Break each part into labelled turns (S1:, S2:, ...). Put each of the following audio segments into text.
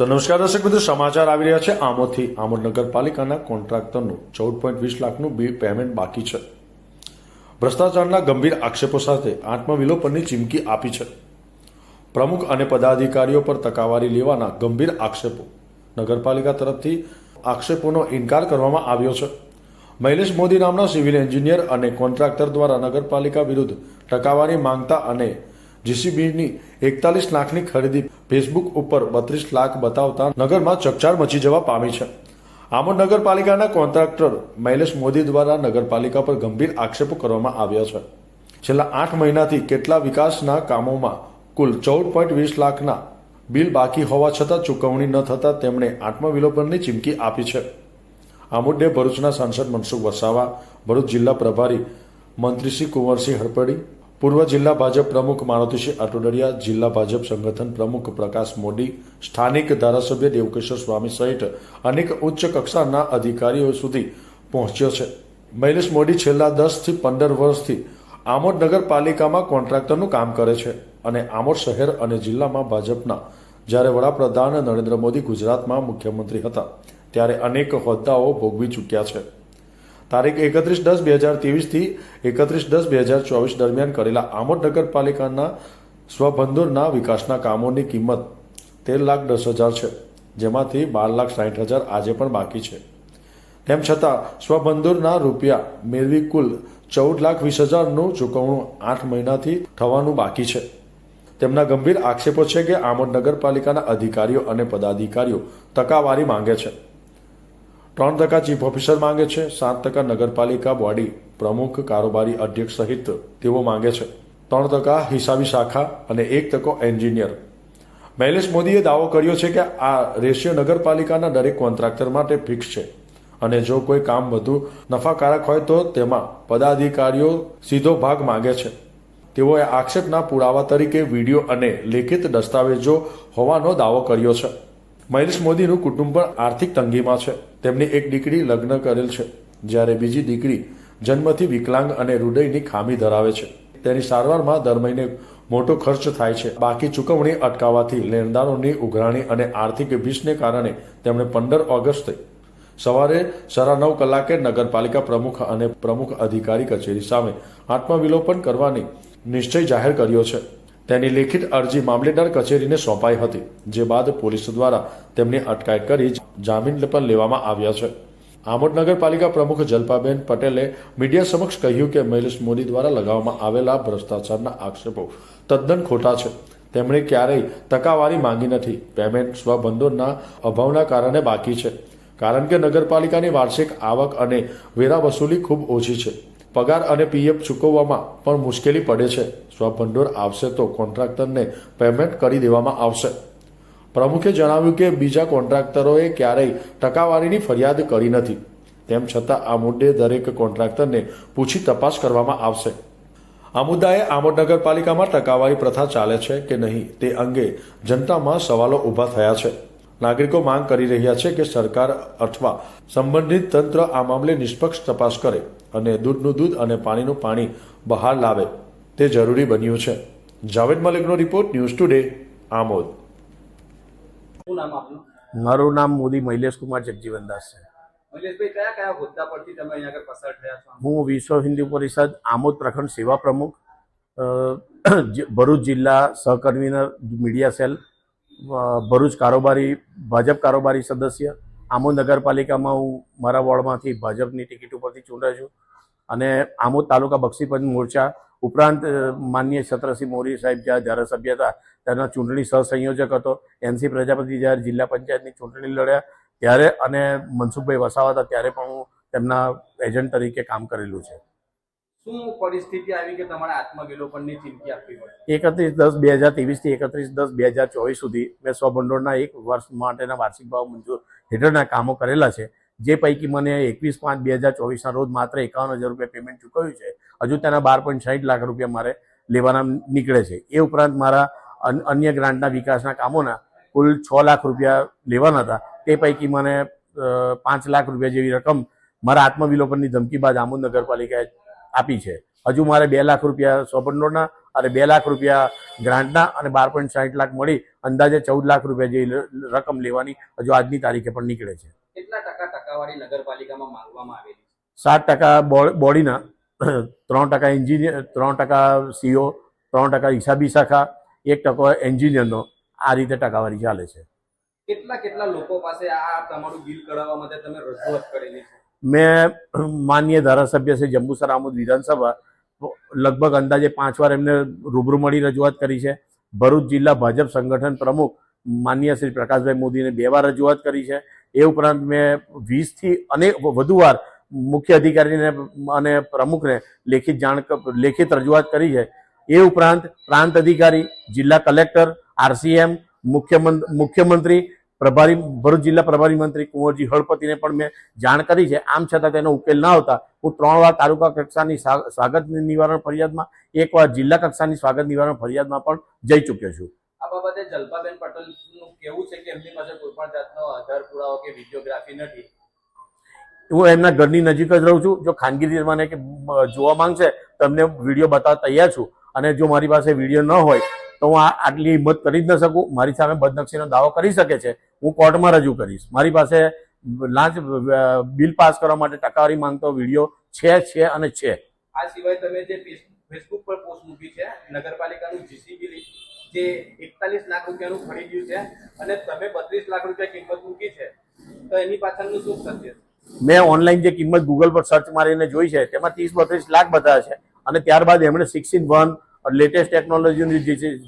S1: તો નમસ્કાર દર્શક મિત્રો, સમાચાર આવી રહ્યા છે આમોદથી. આમોદ નગરપાલિકાના કોન્ટ્રાક્ટરનું ચૌદ પોઈન્ટ વીસ લાખનું બિલ પેમેન્ટ બાકી છે. ભ્રષ્ટાચારના ગંભીર આક્ષેપો સાથે આત્મવિલોપનની ચીમકી આપી છે. પ્રમુખ અને પદાધિકારીઓ પર તકાવારી લેવાના ગંભીર આક્ષેપો. નગરપાલિકા તરફથી આક્ષેપોનો ઇનકાર કરવામાં આવ્યો છે. મૈલેશ મોદી નામના સિવિલ એન્જિનિયર અને કોન્ટ્રાક્ટર દ્વારા નગરપાલિકા વિરુદ્ધ ટકાવારી માંગતા અને જીસીબીની એકતાલીસ લાખની ખરીદી ફેસબુક ઉપર બત્રીસ લાખ બતાવતા નગરમાં ચકચાર મચી જવા પામી છે. આમોદ નગરપાલિકાના કોન્ટ્રાક્ટર મૈલેશ મોદી દ્વારા નગરપાલિકા પર ગંભીર આક્ષેપો કરવામાં આવ્યા છે. છેલ્લા આઠ મહિનાથી કેટલા વિકાસના કામોમાં કુલ ચૌદ પોઈન્ટ વીસ લાખના બિલ બાકી હોવા છતાં ચૂકવણી ન થતાં તેમણે આત્મવિલોપનની ચીમકી આપી છે. આ મુદ્દે ભરૂચના સાંસદ મનસુખ વસાવા, ભરૂચ જિલ્લા પ્રભારી મંત્રી શ્રી કુંવરસિંહ હરપડી પૂર્વ જિલ્લા ભાજપ પ્રમુખ મારુતિસિંહ અટોડરિયા જિલ્લા ભાજપ સંગઠન પ્રમુખ પ્રકાશ મોદી, સ્થાનિક ધારાસભ્ય દેવકેશ્વર સ્વામી સહિત અનેક ઉચ્ચ કક્ષાના અધિકારીઓ સુધી પહોંચ્યો છે. મૈલેશ મોદી છેલ્લા દસથી પંદર વર્ષથી આમોદ નગરપાલિકામાં કોન્ટ્રાક્ટરનું કામ કરે છે અને આમોદ શહેર અને જિલ્લામાં ભાજપના. જ્યારે વડાપ્રધાન નરેન્દ્ર મોદી ગુજરાતમાં મુખ્યમંત્રી હતા, ત્યારે અનેક હોદ્દાઓ ભોગવી ચૂક્યા છે. તારીખ એકત્રીસ દસ બે હજાર ત્રેવીસથી એકત્રીસ દસ બે હજાર ચોવીસ દરમિયાન કરેલા આમોદ નગરપાલિકાના સ્વબંધુરના વિકાસના કામોની કિંમત તેર લાખ દસ હજાર છે, જેમાંથી બાર લાખ સાઠ હજાર આજે પણ બાકી છે. તેમ છતાં સ્વબંધુરના રૂપિયા મેળવી કુલ ચૌદ લાખ વીસ હજારનું ચૂકવણું આઠ મહિનાથી થવાનું બાકી છે. તેમના ગંભીર આક્ષેપો છે કે આમોદ નગરપાલિકાના અધિકારીઓ અને પદાધિકારીઓ ટકાવારી માંગે છે. ત્રણ ટકા ચીફ ઓફિસર માંગે છે, સાત ટકા નગરપાલિકા બોડી પ્રમુખ કારોબારી અધ્યક્ષ સહિત તેઓ માંગે છે. ત્રણ ટકા હિસાબી શાખા અને એક ટકો એન્જિનિયર. મૈલેશ મોદીએ દાવો કર્યો છે કે આ રેશિયો નગરપાલિકાના દરેક કોન્ટ્રાક્ટર માટે ફિક્સ છે અને જો કોઈ કામ વધુ નફાકારક હોય તો તેમાં પદાધિકારીઓ સીધો ભાગ માંગે છે. તેઓએ આક્ષેપના પુરાવા તરીકે વીડિયો અને લેખિત દસ્તાવેજો હોવાનો દાવો કર્યો છે. મહેશ મોદીનું કુટુંબ પણ આર્થિક તંગીમાં છે. તેમની એક દીકરી લગ્ન કરેલ છે, જ્યારે બીજી દીકરી જન્મથી વિકલાંગ અને હૃદયની ખામી ધરાવે છે. તેની સારવારમાં દર મહિને મોટો ખર્ચ થાય છે. બાકી ચૂકવણી અટકાવવાથી લેણદારોની ઉઘરાણી અને આર્થિક ભીષને કારણે તેમણે પંદર ઓગસ્ટે સવારે સાડા નવ કલાકે નગરપાલિકા પ્રમુખ અને પ્રમુખ અધિકારી કચેરી સામે આત્મવિલોપન કરવાની નિશ્ચય જાહેર કર્યો છે. તેની લેખિત અરજી મામલેદાર કચેરીને સોંપાઈ હતી, જે બાદ પોલીસ દ્વારા તેમની અટકાયત કરી જામીન પણ લેવામાં આવ્યા છે. આમોદ નગરપાલિકા પ્રમુખ જલપાબેન પટેલે મીડિયા સમક્ષ કહ્યું કે મહેશ મોદી દ્વારા લગાવવામાં આવેલા ભ્રષ્ટાચારના આક્ષેપો તદ્દન ખોટા છે. તેમણે ક્યારેય ટકાવારી માંગી નથી. પેમેન્ટ સ્વબંધોના અભાવના કારણે બાકી છે. કારણ કે નગરપાલિકાની વાર્ષિક આવક અને વેરા વસૂલી ખૂબ ઓછી છે. પગાર અને પીએફ ચૂકવવામાં પણ મુશ્કેલી પડે છે. સ્વભંડોળ આવશે તો કોન્ટ્રાક્ટરને પેમેન્ટ કરી દેવામાં આવશે. પ્રમુખે જણાવ્યું કે બીજા કોન્ટ્રાક્ટરોએ ક્યારેય ટકાવારીની ફરિયાદ કરી નથી. તેમ છતાં આ મુદ્દે દરેક કોન્ટ્રાક્ટરને પૂછી તપાસ કરવામાં આવશે. આ મુદ્દાએ આમોદ નગરપાલિકામાં ટકાવારી પ્રથા ચાલે છે કે નહીં તે અંગે જનતામાં સવાલો ઊભા થયા છે. નાગરિકો માંગ કરી રહ્યા છે કે સરકાર અથવા સંબંધિત તંત્ર આ મામલે નિષ્પક્ષ તપાસ કરે. અને દૂધનું દૂધ અને પાણીનું પાણી બહાર લાવે. તે જરૂરી બન્યું છે. જાવેદ મલિકનો રિપોર્ટ ન્યૂઝ ટુડે આમોદ.
S2: મારું નામ મોદી મહિલેશ કુમાર જગજીવનદાસ છે.
S3: મહેશભાઈ કયા કયા હોદ્દા પરથી તમે અહીંયા આગળ પસાર થયા છો?
S2: હું વિશ્વ હિન્દુ પરિષદ આમોદ પ્રખંડ સેવા પ્રમુખ ભરૂચ જિલ્લા સહકન્વીનર મીડિયા સેલ ભરૂચ કારોબારી ભાજપ કારોબારી સદસ્ય આમોદ નગરપાલિકામાં હું મારા વોર્ડમાંથી ભાજપની ટિકિટ ઉપરથી ચૂંટાયો છું. અને આમોદ તાલુકા બક્ષીપંચ મોરચા ઉપરાંત માનનીય છત્રસિંહ મોરી સાહેબ જ્યાં ધારાસભ્ય હતા તેના ચૂંટણી સહસંયોજક હતો. એનસી પ્રજાપતિ જ્યારે જિલ્લા પંચાયતની ચૂંટણી લડ્યા ત્યારે અને મનસુખભાઈ વસાવા હતા ત્યારે પણ હું તેમના એજન્ટ તરીકે કામ કરેલું છે.
S3: શું પરિસ્થિતિ આવી કે તમારે આત્મવિલોપનની ચીમકી આપવી પડે
S2: એકત્રીસ દસ બે હજાર ત્રેવીસથી એકત્રીસ દસ બે હજાર ચોવીસ સુધી મેં સ્વભંડોળના એક વર્ષ માટેના વાર્ષિક ભાવ મંજૂર હેઠળના કામો કરેલા છે. જે પૈકી મને એકવીસ પાંચ બે હજાર ચોવીસના રોજ માત્ર એકાવન હજાર રૂપિયા પેમેન્ટ ચૂકવ્યું છે. હજુ તેના બાર પોઈન્ટ સાઠ લાખ રૂપિયા મારે લેવાના નીકળે છે. એ ઉપરાંત મારા અન- અન્ય ગ્રાન્ટના વિકાસના કામોના કુલ છ લાખ રૂપિયા લેવાના હતા. તે પૈકી મને પાંચ લાખ રૂપિયા જેવી રકમ મારા આત્મવિલોપનની ધમકી બાદ આમોદ નગરપાલિકાએ આપી છે. હજુ મારે બે લાખ રૂપિયા સ્વભંડોળના અને બે લાખ રૂપિયા ગ્રાન્ટના અને બાર પોઈન્ટ સાઠ લાખ મળી. અંદાજે ચૌદ લાખ રૂપિયા જેવી રકમ લેવાની હજુ આજની તારીખે પણ નીકળે છે.
S3: કેટલા ટકા ટકાવારી નગરપાલિકામાં માંગવામાં આવેલી
S2: સાત ટકા બોડીના ત્રણ ટકા એન્જિનિયર ત્રણ ટકા સીઓ ત્રણ ટકા હિસાબી શાખા એક ટકો એન્જિનિયરનો આ રીતે ટકાવારી ચાલે છે.
S3: કેટલા કેટલા લોકો પાસે આ તમારું બિલ કઢાવવા માટે તમે રજૂઆત કરેલી છે?
S2: મેં માન્ય ધારાસભ્ય છે જંબુસર આમોદ વિધાનસભા લગભગ અંદાજે પાંચ વાર એમને રૂબરૂ મળી રજૂઆત કરી છે. ભરૂચ જિલ્લા ભાજપ સંગઠન પ્રમુખ માનનીય શ્રી પ્રકાશભાઈ મોદીને બે વાર રજૂઆત કરી છે. એ ઉપરાંત મેં વીસથી અનેક વધુ વાર મુખ્ય અધિકારીને અને પ્રમુખને લેખિત જાણ લેખિત રજૂઆત કરી છે. એ ઉપરાંત પ્રાંત અધિકારી, જિલ્લા કલેક્ટર, આરસીએમ મુખ્યમંત્રી પ્રભારી ભરૂચ જિલ્લા પ્રભારી મંત્રી કુંવરજી હળપતિને પણ મેં જાણ કરી છે. આમ છતાં તેનો ઉકેલ ના આવતા હું ત્રણ વાર તાલુકા કક્ષાની સ્વાગત નિવારણ ફરિયાદમાં એક વાર જિલ્લા કક્ષાની સ્વાગત નિવારણ ફરિયાદમાં પણ જઈ ચૂક્યો છું.
S3: આ બાબતે જલપાબેન પટેલનું કેવું છે કે એમની પાસે કોઈ પણ જાતનો આધાર પુરાવો કે વિડીયોગ્રાફી નથી?
S2: હું એમના ઘરની નજીક જ રહું છું. જો ખાનગી મને કે જોવા માંગશે તો એમને વીડિયો બતાવવા તૈયાર છું. અને જો મારી પાસે વીડિયો ન હોય તો હું આ આટલી હિંમત કરી જ ન શકું. મારી સામે બદનક્ષીનો દાવો કરી શકે છે. હું કોર્ટમાં રજૂ કરીશ. મારી પાસે લાંચ બિલ પાસ કરવા માટે ટકાવારી માંગતો વીડિયો છે છે અને છે.
S3: આ સિવાય તમે જે ફેસબુક પર પોસ્ટ મૂકી છે નગરપાલિકાનું જીસીબી જે એકતાલીસ લાખ રૂપિયાનું ખરીદ્યું છે અને તમે બત્રીસ લાખ રૂપિયા કિંમત મૂકી છે તો એની પાછળનું શું સત્ય છે?
S2: મેં ઓનલાઈન જે કિંમત ગૂગલ પર સર્ચ મારીને જોઈ છે તેમાં ત્રીસ બત્રીસ લાખ બતાવે છે. અને ત્યારબાદ એમણે સિક્સ ઇન વન લેટેસ્ટ ટેકનોલોજીની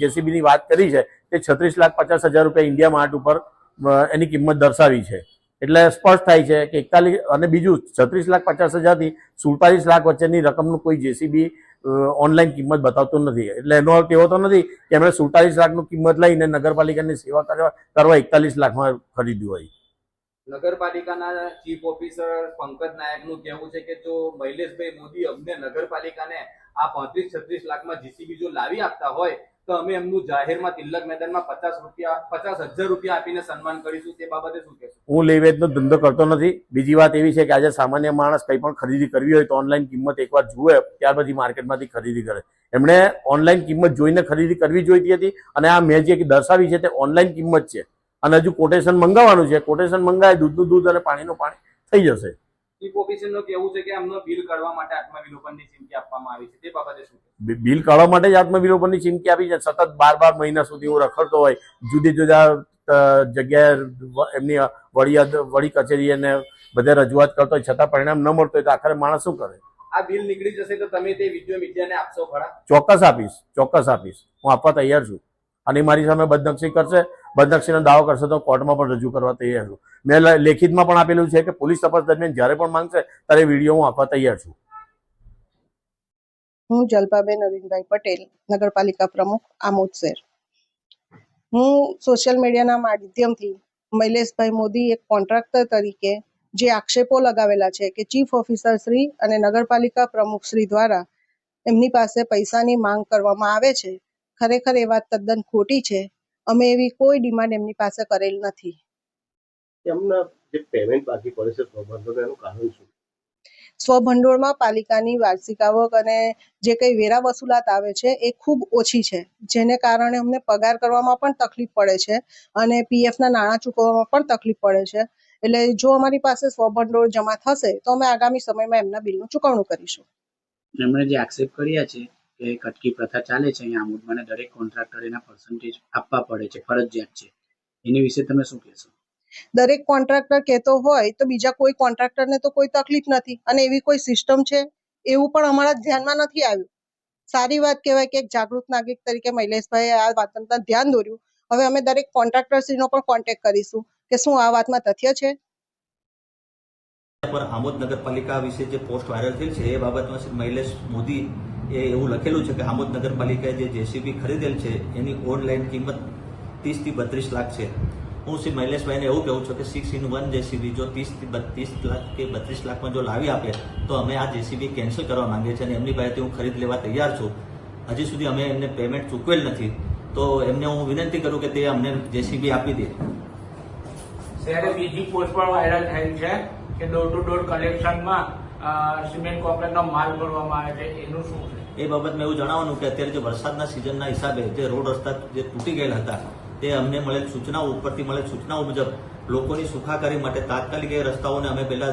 S2: જેસીબીની વાત કરી છે, તે છત્રીસ લાખ પચાસ હજાર રૂપિયા ઇન્ડિયા માર્ટ ઉપર એની કિંમત દર્શાવી છે. એટલે સ્પષ્ટ થાય છે કે એકતાલીસ, અને બીજું છત્રીસ લાખ પચાસ હજારથી સુડતાલીસ લાખ વચ્ચેની રકમનું કોઈ જેસીબી ઓનલાઈન કિંમત બતાવતું નથી. એટલે એનો અર્થ એવો તો નથી કે એમણે સુડતાલીસ લાખનું કિંમત લઈને નગરપાલિકાની સેવા કરવા કરવા એકતાલીસ લાખમાં ખરીદ્યું હોય.
S3: નગરપાલિકાના ચીફ ઓફિસર પંકજ નાયકનું કહેવું છે કે જો મૈલેશભાઈ મોદી અમને નગરપાલિકાને આ પાંત્રીસ, છત્રીસ લાખમાં જીસીબી જો લાવી આપતા હોય, તો અમે એમનું જાહેરમાં તિલક મેદાનમાં પચાસ રૂપિયા, પચાસ હજાર રૂપિયા આપીને સન્માન કરીશું. તે બાબતે શું કહેશો?
S2: હું લેવેચનો ધંધો કરતો નથી. બીજી વાત એવી છે કે આજે સામાન્ય માણસ કંઈ પણ ખરીદી કરવી હોય તો ઓનલાઈન કિંમત એકવાર જુએ ત્યાર પછી માર્કેટમાંથી ખરીદી કરે. એમણે ઓનલાઈન કિંમત જોઈને ખરીદી કરવી જોઈતી હતી અને આ મેં જે દર્શાવી છે તે ઓનલાઈન કિંમત છે. અને હજુ કોટેશન મંગાવવાનું છે. કોટેશન મંગાવે, દૂધનું દૂધ અને પાણીનું પાણી થઈ જશે.
S3: ચીફ ઓફિસરનું કહેવું છે કે એમનો બિલ કાઢવા માટે આત્મવિલોપનની ચીમકી આપવામાં આવી છે. તે બાબતે શું
S2: બિલ કાઢવા માટે જ આત્મવિલોપનની ચીમકી આપી છે. સતત બાર બાર મહિના સુધી હું રખડતો હોય. જુદી જુદા જગ્યાએ એમની વડી વડી કચેરી અને બધે રજૂઆત કરતો હોય. છતાં પરિણામ ન મળતો હોય તો આખરે માણસ શું કરે?
S3: આ બિલ નીકળી જશે તો તમે તે વીડિયો મીડિયાને આપશો ખરા?
S2: ચોક્કસ આપીશ. ચોક્કસ આપીશ. હું આપવા તૈયાર છું. અને મારી સામે બદનક્ષી કરશે. બદનક્ષીનો દાવો કરશે તો કોર્ટમાં પણ રજૂ કરવા તૈયાર છું. મેં લેખિતમાં પણ આપેલું છે કે પોલીસ તપાસ દરમિયાન જ્યારે પણ માંગશે ત્યારે વીડિયો હું આપવા તૈયાર છું.
S4: હું જલપાબેન અરવિંદભાઈ પટેલ, નગરપાલિકા પ્રમુખ, આમોદ શહેર. હું સોશિયલ મીડિયાના માધ્યમથી મૈલેશભાઈ મોદી એક કોન્ટ્રાક્ટર તરીકે જે આક્ષેપો લગાવેલા છે કે ચીફ ઓફિસર શ્રી અને નગરપાલિકા પ્રમુખ શ્રી દ્વારા એમની પાસે પૈસાની માંગ કરવામાં આવે છે, ખરેખર એ વાત તદ્દન ખોટી છે. અમે એવી કોઈ ડિમાન્ડ એમની પાસે કરેલ નથી.
S5: એમના જે પેમેન્ટ બાકી પડે છે સ્વભંડોળ એનું કારણ શું?
S4: સ્વભંડોળમાં પાલિકાની વાર્ષિક આવક અને જે કંઈ વેરા વસૂલાત આવે છે એ ખૂબ ઓછી છે જેને કારણે અમને પગાર કરવામાં પણ તકલીફ પડે છે અને પીએફના નાણાં ચૂકવવામાં પણ તકલીફ પડે છે. એટલે જો અમારી પાસે સ્વભંડોળ જમા થશે તો અમે આગામી સમયમાં એમના બિલનું ચૂકવણું કરીશું.
S6: એમણે જે આક્ષેપ કર્યા છે કે કટકી પ્રથા ચાલે છે અહીંયા આમોદમાં દરેક કોન્ટ્રાક્ટર એના પર્સન્ટેજ આપવા પડે છે ફરજિયાત છે. એની વિશે તમે શું કહેશો?
S4: દરેક કોન્ટ્રાક્ટર કહેતો હોય તો બીજા કોઈ કોન્ટ્રાક્ટરને તો કોઈ તકલીફ નથી. અને એવી કોઈ સિસ્ટમ છે? એવું પણ અમારા ધ્યાનમાં નથી આવ્યું. સારી વાત કહેવાય કે એક જાગૃત નાગરિક તરીકે મૈલેશભાઈએ આ વાતનું ધ્યાન દોર્યું. હવે અમે દરેક કોન્ટ્રાક્ટરશ્રીનો પણ કોન્ટેક્ટ કરીશું કે શું આ વાતમાં તથ્ય છે?
S7: પર આમોદ નગરપાલિકા વિશે જે પોસ્ટ વાયરલ થઈ છે, એ બાબતમાં શ્રી મહિલેશ મોદી એ એવું લખેલું છે કે આમોદ નગરપાલિકાએ જે જેસીબી ખરીદેલ છે, એની ઓનલાઈન કિંમત ત્રીસથી બત્રીસ લાખ છે. હું શ્રી મહિલેશભાઈને એવું કહું છું કે સિક્સ ઇન વન જેસીબી જો ત્રીસથી બત્રીસ લાખ કે બત્રીસ લાખમાં જો લાવી આપે તો અમે આ જેસીબી કેન્સલ કરવા માંગીએ છીએ અને એમની પાસેથી હું ખરીદ લેવા તૈયાર છું. હજી સુધી અમે એમને પેમેન્ટ ચૂકવેલ નથી. તો એમને હું વિનંતી કરું કે તે અમને જેસીબી આપી દે.
S8: ત્યારે બીજી પોસ્ટ પણ વાયરલ થઈ છે કે ડોર ટુ ડોર કલેક્શનમાં સિમેન્ટ કોન્ક્રીટનો માલ ભરવામાં આવે છે. એનું શું છે?
S7: એ બાબતમાં એવું જણાવવાનું કે અત્યારે જે વરસાદના સિઝનના હિસાબે જે રોડ રસ્તા જે તૂટી ગયેલા હતા તે અમને મળેલ સૂચનાઓ ઉપરથી મળેલ સૂચનાઓ મુજબ લોકોની સુખાકારી માટે તાત્કાલિક એ રસ્તાઓને અમે પહેલા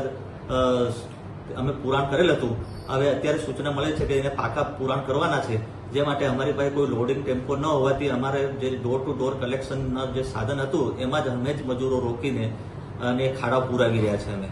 S7: અમે પુરાણ કરેલ હતું. હવે અત્યારે સૂચના મળે છે કે એને પાકા પુરાણ કરવાના છે. જે માટે અમારી પાસે કોઈ લોડિંગ ટેમ્પો ન હોવાથી અમારે જે ડોર ટુ ડોર કલેક્શનના જે સાધન હતું, એમાં જ અમે જ મજૂરો રોકીને અને ખાડા પુરાવી રહ્યા છે અમે.